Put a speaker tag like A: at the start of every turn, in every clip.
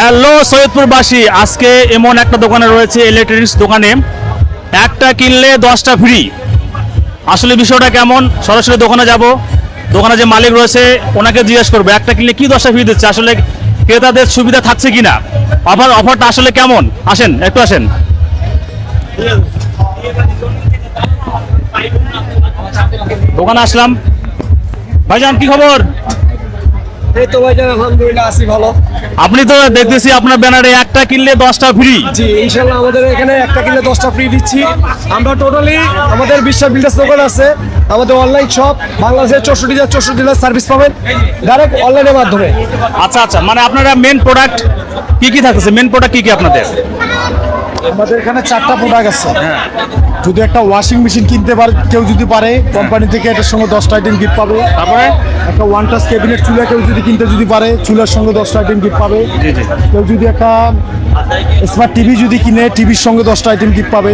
A: Hello, সৈয়দপুরবাসী, আজকে এমন একটা দোকানে রয়েছে ইলেকট্রনিক্স দোকানে। একটা কিনলে দশটা ফ্রি আসলে বিষয়টা কেমন? সরাসরি দোকানে যাব। দোকানে যে মালিক রয়েছে, ওনাকে জিজ্ঞেস করব, একটা কিনলে কি দশটা ফ্রি দিচ্ছে? আসলে ক্রেতাদের সুবিধা থাকছে কিনা? অফার, অফারটা আসলে কেমন? আসেন, একটু আসেন। দোকানে আসলাম। ভাইজান, কি খবর?
B: এই তো ভাইজান আলহামদুলিল্লাহ আছি ভালো।
A: আপনি তো দেখতেছি আপনার ব্যানারে একটা কিনলে দশটা ফ্রি
B: জি ইনশাল্লাহ আমাদের এখানে একটা কিনলে দশটা ফ্রি দিচ্ছি। আমরা টোটালি আমাদের বিশ্বাস বিল্ডার্স দোকান আছে আমাদের অনলাইন শপ বাংলাদেশের চৌষট্টি হাজার চৌষট্টি জেলার সার্ভিস পাবেন ডাইরেক্ট অনলাইনের মাধ্যমে।
A: আচ্ছা আচ্ছা মানে আপনারা মেন প্রোডাক্ট কি কি থাকতেছে? মেন প্রোডাক্ট কি কি আপনাদের?
C: আমাদের এখানে চারটা প্রোডাক্ট আছে। যদি একটা ওয়াশিং মেশিন কিনতে পারে কেউ যদি পারে কোম্পানি থেকে এটার সঙ্গে দশটা আইটেম গিফট পাবে।
A: তারপরে?
C: একটা ওয়ান টাস ক্যাবিনেট চুলা কেউ যদি কিনতে যদি পারে চুলার সঙ্গে দশটা আইটেম গিফট পাবে। কেউ যদি একটা স্মার্ট টিভি যদি কিনে টিভির সঙ্গে দশটা আইটেম গিফট পাবে।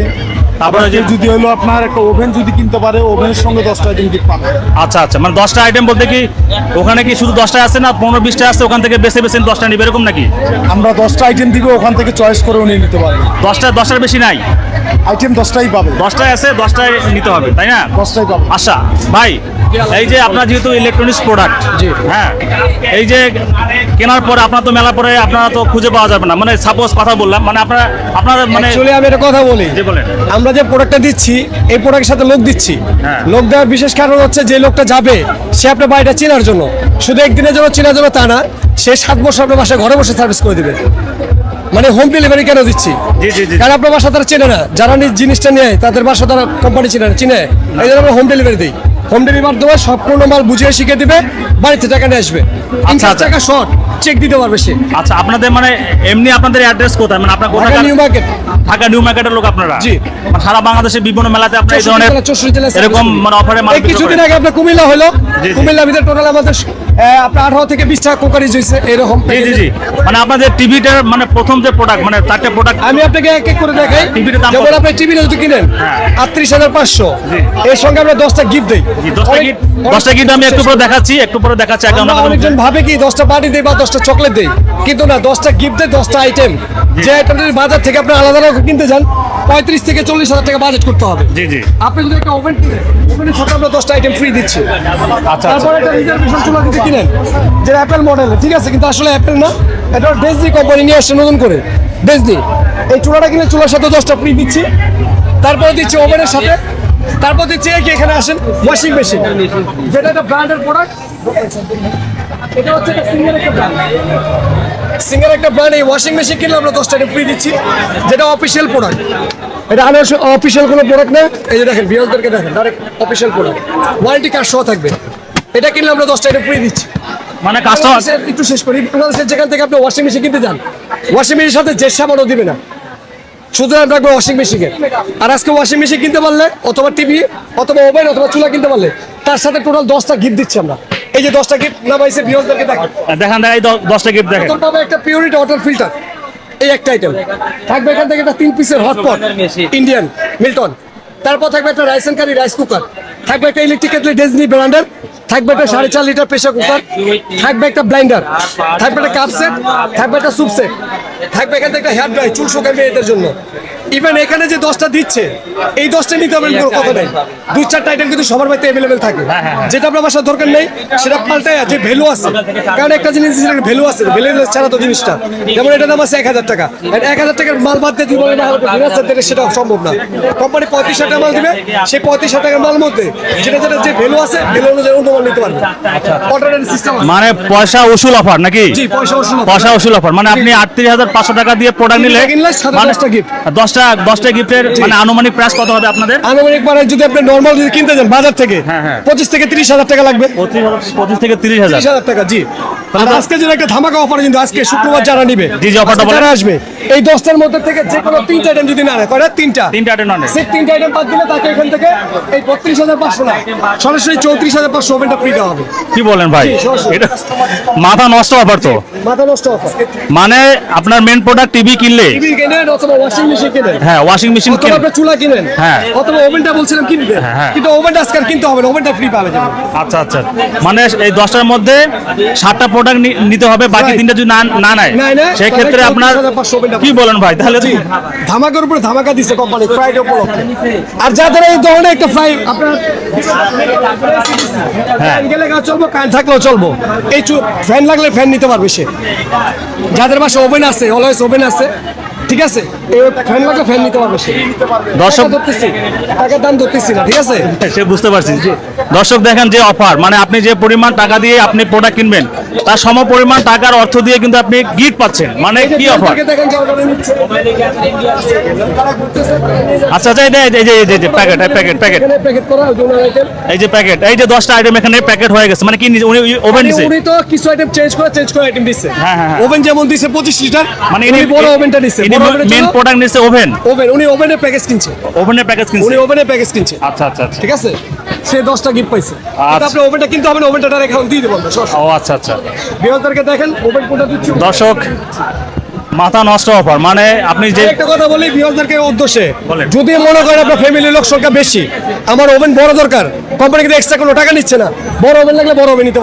A: তারপরে
C: যদি হলো আপনার একটা ওভেন যদি কিনতে পারে ওভেনের সঙ্গে দশটা আইটেম গিফট পাবে?
A: আচ্ছা আচ্ছা। মানে দশটা আইটেম বলতে কি ওখানে কি শুধু দশটা আছে না পনেরো বিশটা আছে ওখান থেকে বেছে বেছে দশটা নিবে এরকম নাকি?
C: আমরা দশটা আইটেম দিব ওখান থেকে চয়েস করে নিয়ে নিতে পারব।
A: দশটা দশটার বেশি নাই?
C: আইটেম দশটাই পাবে।
A: দশটায় আছে দশটায় নিতে হবে তাই না?
C: দশটাই পাবে।
A: আচ্ছা ভাই এই যে আপনার যেহেতু ইলেকট্রনিক্স প্রোডাক্ট
B: জি।
A: হ্যাঁ এই যে কেনার পরে আপনার তো মেলা পরে আপনারা তো খুঁজে পাওয়া যাবে না। মানে সাপোজ কথা বললাম মানে আপনারা আপনারা মানে
B: চলে আমি একটা কথা বলি।
A: যে বলেন।
B: আমরা যে প্রোডাক্টটা দিচ্ছি এই প্রোডাক্টের সাথে লোক দিচ্ছি।
A: হ্যাঁ।
B: লোক দেওয়ার বিশেষ কারণ হচ্ছে যে লোকটা যাবে সে আপনার বাড়িটা চেনার জন্য। শুধু একদিনের জন্য চেনার জন্য তা না সে সাত বছর আপনার বাসায় ঘরে বসে সার্ভিস করে দিবে। মানে হোম ডেলিভারি কেন দিচ্ছি। কারণ আপনার বাসা তারা চেনে না। যারা নিজ জিনিসটা নেয় তাদের বাসা তারা কোম্পানি চেনে না চিনে। এই জন্য আমরা হোম ডেলিভারি দিই। হোম ডেলিভারি মাধ্যমে সম্পূর্ণ মাল বুঝিয়ে শিখে দিবে বাড়িতে টাকা নিয়ে আসবে।
A: আচ্ছা,
B: আচ্ছা। টাকা শর্ট চেক দিতে পারবে সে।
A: আচ্ছা আপনাদের মানে এমনি আপনাদের অ্যাড্রেস কোথায়? মানে আপনার কোথায়
B: নিউ মার্কেট
A: ঢাকা নিউ মার্কেটের লোক আপনারা।
B: জি।
A: সারা বাংলাদেশের বিভিন্ন মেলাতে আপনার এই ধরনের এরকম মানে অফারে মাল
B: কিছুদিন আগে আপনার কুমিল্লা হলো। কুমিল্লা ভিতরে টোটাল আমাদের আপনার আঠারো থেকে কোকারিজ হয়েছে এরকম।
A: জি জি জি। মানে আপনাদের টিভিটার মানে প্রথম যে প্রোডাক্ট মানে চারটে প্রোডাক্ট
B: আমি আপনাকে এক এক করে দেখাই।
A: দাম
B: যেমন আপনি টিভি যদি কিনেন
A: হ্যাঁ।
B: আটত্রিশ হাজার পাঁচশো। এর সঙ্গে আমরা দশটা গিফট দিই।
A: দশটা গিট দশটা গিট আমি একটু পরে দেখাচ্ছি একটু পরে দেখাচ্ছি আগে
B: আমরা অনেকজন ভাবে কি দশটা পার্টি দেই বা দশটা চকলেট দেই। কিন্তু না দশটা গিফট দেয় দশটা আইটেম যে আইটেম বাজার থেকে আপনি আলাদা আলাদা কিনতে যান পঁয়ত্রিশ থেকে চল্লিশ হাজার টাকা বাজেট করতে হবে।
A: জি জি।
B: আপনি যদি একটা ওভেন কিনেন ওভেনের সাথে আমরা দশটা আইটেম ফ্রি দিচ্ছি।
A: আচ্ছা
B: তারপর একটা রিজার্ভেশন চুলা যদি কিনেন যে অ্যাপেল মডেল ঠিক আছে? কিন্তু আসলে অ্যাপেল না এটা ডেজনি কোম্পানি নিয়ে আসছে নতুন করে। ডেজনি এই চুলাটা কিনে চুলার সাথে দশটা ফ্রি দিচ্ছি। তারপরে দিচ্ছি ওভেনের সাথে। তারপর দিচ্ছি কি এখানে আসেন ওয়াশিং মেশিন যেটা একটা ব্র্যান্ডের প্রোডাক্ট এটা হচ্ছে একটা সিঙ্গেল একটা ব্র্যান্ড সিঙ্গেল একটা ব্র্যান্ড এই ওয়াশিং মেশিন কিনলে আমরা দশটা ফ্রি দিচ্ছি যেটা অফিসিয়াল প্রোডাক্ট এটা আনার অফিসিয়াল কোনো প্রোডাক্ট না। এই যে দেখেন বিয়াসদেরকে দেখেন direct official product warranty card সহ থাকবে। এটা কিনলে আমরা দশটা এটা ফ্রি দিচ্ছি।
A: মানে কাস্টমার
B: একটু শেষ করি। বাংলাদেশের যেখান থেকে আপনি ওয়াশিং মেশিন কিনতে যান ওয়াশিং মেশিনের সাথে যে সাবানও দিবে না। শুধু রাখবে ওয়াশিং মেশিনের আর আজকে ওয়াশিং মেশিন কিনতে পারলে অথবা টিভি অথবা ওভেন অথবা চুলা কিনতে পারলে তার সাথে টোটাল দশটা গিফট দিচ্ছি আমরা। এই যে দশটা গিফট নামাইছে বিহসদেরকে দেখেন
A: দেখান দেখাই দশটা গিফট দেখেন।
B: প্রথম পাবে একটা পিউরিটি ওয়াটার ফিল্টার এই একটা আইটেম থাকবে এখান থেকে একটা তিন পিসের হটপট ইন্ডিয়ান মিল্টন তারপর থাকবে একটা rice and curry rice cooker থাকবে একটা ইলেকট্রিক কেটলি ডেজনি ব্র্যান্ডের থাকবে একটা সাড়ে চার লিটার প্রেসার কুকার থাকবে একটা ব্লাইন্ডার থাকবে একটা কাপ সেট থাকবে একটা স্যুপ সেট থাকবে এখান থেকে একটা হেয়ার ড্রাই চুল শুকাবে এদের জন্য। ইভেন এখানে যে দশটা দিচ্ছে এই দশটা নিতে হবে কোনো কথা নেই দুই চারটা আইটেম কিন্তু সবার বাড়িতে অ্যাভেলেবেল থাকে। যেটা আপনার বাসার দরকার নেই সেটা পাল্টায় যে ভ্যালু আছে। কারণ একটা জিনিস ভ্যালু আছে ভ্যালু ছাড়া তো জিনিসটা। যেমন এটা দাম আছে এক হাজার টাকা। আর এক হাজার টাকার মাল বাদ দিয়ে জীবনে সেটা সম্ভব না। কোম্পানি পঁয়ত্রিশ হাজার টাকা মাল দিবে সেই পঁয়ত্রিশ হাজার টাকার মাল মধ্যে যেটা যেটা যে ভ্যালু আছে ভ্যালু অনুযায়ী অন্য মাল নিতে পারবে। সিস্টেম
A: মানে পয়সা উসুল অফার নাকি?
B: পয়সা
A: উসুল অফার। মানে আপনি আটত্রিশ হাজার পাঁচশো টাকা দিয়ে প্রোডাক্ট নিলে মানে
B: দশটা gift।
A: দশটা দশটা গিফটের মানে আনুমানিক প্রাইস কত হবে আপনাদের?
B: আনুমানিক মানে যদি আপনি নর্মাল যদি কিনতে যান বাজার থেকে
A: হ্যাঁ, হ্যাঁ।
B: পঁচিশ থেকে তিরিশ হাজার টাকা লাগবে।
A: পঁচিশ থেকে তিরিশ হাজার।
B: হাজার টাকা জি। আর আজকে একটা ধামাকা অফার কিন্তু আজকে শুক্রবার যারা নিবে
A: জি, জি, offer টা
B: আজকে
A: বলেন।
B: যারা আসবে এই দশটার মধ্যে থেকে যে কোনো তিনটা আইটেম যদি না নেয় তিনটা।
A: তিনটা আইটেম নয়।
B: সে তিনটা আইটেম বাদ দিলে তাকে এখান থেকে এই বত্রিশ হাজার পাঁচশো না সরাসরি চৌত্রিশ হাজার পাঁচশো ওভেনটা ফ্রি দেওয়া হবে।
A: কি বলেন ভাই? এটা মাথা নষ্ট অফার তো।
B: মাথা নষ্ট অফার
A: মানে আপনার মেন প্রোডাক্ট টিভি কিনলে
B: টিভি কেনেন অথবা ওয়াশিং মেশিন কিনেন
A: হ্যাঁ ওয়াশিং মেশিন
B: অথবা চুলা কিনেন।
A: হ্যাঁ।
B: অথবা ওভেনটা বলছিলাম কিনবে
A: হ্যাঁ, হ্যাঁ।
B: কিন্তু ওভেনটা আজকাল কিনতে হবে না ওভেনটা ফ্রি পাবে যাবে।
A: আচ্ছা আচ্ছা। মানে এই দশটার মধ্যে সাতটা প্রোডাক্ট নিতে হবে বাকি তিনটা যদি না না নেয়
B: নাই, নাই,
A: সেক্ষেত্রে আপনার কি বলেন ভাই তাহলে
B: ধামাকার উপরে ধামাকা দিচ্ছে কোম্পানি ফ্রাইডে উপলক্ষে। আর যাদের এই ধরনের একটা ফ্রাই আপনার
A: হ্যাঁ।
B: গেলে গা চলবো কান থাকলেও চলবো। এই ফ্যান লাগলে ফ্যান নিতে পারবে সে। যাদের বাসা ওভেন আছে অলওয়েজ ওভেন আছে ঠিক আছে? ফ্যান লাগলে ফ্যান নিতে পারবে সে
A: দর্শক
B: ধরতেছি টাকার দাম ধরতেছি না ঠিক আছে
A: সে বুঝতে পারছি দর্শক দেখেন যে অফার মানে আপনি যে পরিমাণ টাকা দিয়ে আপনি প্রোডাক্ট কিনবেন তার সম পরিমাণ টাকার অর্থ দিয়ে কিন্তু আপনি গিফট পাচ্ছেন মানে কি অফার
B: দেখে দেখেন জলপাই নিচ্ছে। তারা ঘুরতেছে, তারা নিয়ে যাচ্ছে।
A: আচ্ছা আচ্ছা এই যে এই যে প্যাকেট। এই যে প্যাকেট এই যে দশটা আইটেম এখানে প্যাকেট হয়ে গেছে মানে কি? উনি ওভেন
B: মানে
A: দিছে
B: উনি তো কিছু আইটেম চেঞ্জ করে চেঞ্জ করে আইটেম দিচ্ছে
A: হ্যাঁ, হ্যাঁ, হ্যাঁ।
B: ওভেন যেমন দিছে পঁচিশ লিটার
A: মানে
B: বড় ওভেনটা
A: মেন প্রোডাক্ট নিছে ওভেন
B: ওভেন উনি ওভেনের প্যাকেজ কিনছে।
A: ওভেনের প্যাকেজ কিনছে?
B: উনি ওভেনের প্যাকেজ কিনছে।
A: আচ্ছা আচ্ছা আচ্ছা।
B: ঠিক আছে? সে দশটা গিফট পাইছে।
A: আচ্ছা।
B: আপনি ওভেনটা কিনতে হবে ওভেনটা ডাইরেক্ট এখন দিয়ে দেবো আমরা
A: ও আচ্ছা আচ্ছা।
B: বৃহস্পতিবারকে দেখেন ওভেন কোনটা দিচ্ছি?
A: দর্শক মাথা নষ্ট অফার। মানে আপনি যে
B: একটা কথা বলি বৃহস্পতিবারকে উদ্দেশ্যে।
A: বলেন।
B: যদি মনে করেন আপনার ফ্যামিলির লোক সংখ্যা বেশি আমার ওভেন বড় দরকার। কোম্পানি কিন্তু এক্সট্রা কোনো টাকা নিচ্ছে না। বড় ওভেন লাগলে বড় ওভেন নিতে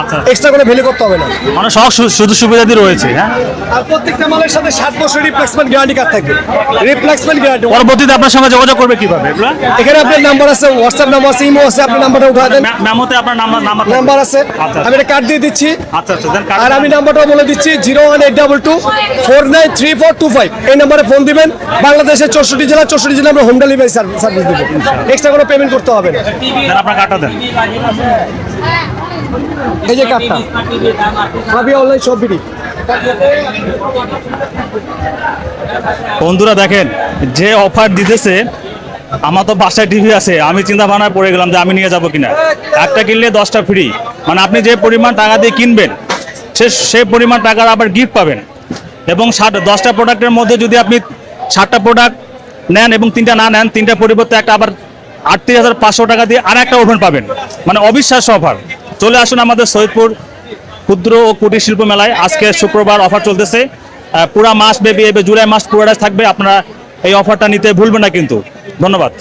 A: আচ্ছা।
B: এক্সট্রা কোনো ভ্যালু করতে হবে না।
A: মানে সব সুযোগ সুবিধাদি রয়েছে হ্যাঁ?
B: আর প্রত্যেকটা মালের সাথে সাত বছর রিপ্লেসমেন্ট গ্যারান্টি কার্ড থাকবে। রিপ্লেসমেন্ট গ্যারান্টি
A: পরবর্তীতে আপনার সঙ্গে যোগাযোগ করবে কীভাবে
B: এখানে আপনার নাম্বার আছে হোয়াটসঅ্যাপ নাম্বার আছে ইমো আছে আপনি নাম্বারটা উঠা দেন।
A: মেমোতে আপনার নাম্বার নাম্বার
B: নাম্বার আছে।
A: আচ্ছা।
B: আমি একটা কার্ড দিয়ে দিচ্ছি।
A: আচ্ছা আচ্ছা
B: আর আমি নাম্বারটা বলে দিচ্ছি zero one eight double two four nine three four two five এই নাম্বারে ফোন দিবেন। বাংলাদেশের চৌষট্টি জেলা চৌষট্টি জেলা আমরা হোম ডেলিভারি সার্ভিস দেবো। এক্সট্রা কোনো পেমেন্ট করতে হবে না
A: দেন আপনার দেন।
B: এই যে আমি অনলাইন সব বিডি
A: বন্ধুরা দেখেন যে অফার দিতেছে আমার তো বাসায় টিভি আছে আমি চিন্তা ভাবনায় পড়ে গেলাম যে আমি নিয়ে যাব কিনা। একটা কিনলে দশটা ফ্রি মানে আপনি যে পরিমাণ টাকা দিয়ে কিনবেন সে সেই পরিমাণ টাকার আবার গিফট পাবেন। এবং ষাট দশটা প্রোডাক্টের মধ্যে যদি আপনি ষাটটা প্রোডাক্ট নেন এবং তিনটা না নেন তিনটা পরিবর্তে একটা আবার আটত্রিশ হাজার পাঁচশো টাকা দিয়ে আর একটা ওভেন পাবেন। মানে অবিশ্বাস্য অফার। চলে আসুন আমাদের সৈয়দপুর ক্ষুদ্র ও কুটির শিল্প মেলায়। আজকে শুক্রবার অফার চলতেছে। পুরা মাস বেবি এবে জুলাই মাস পুরোটা থাকবে। আপনারা এই অফারটা নিতে ভুলবেন না কিন্তু। ধন্যবাদ।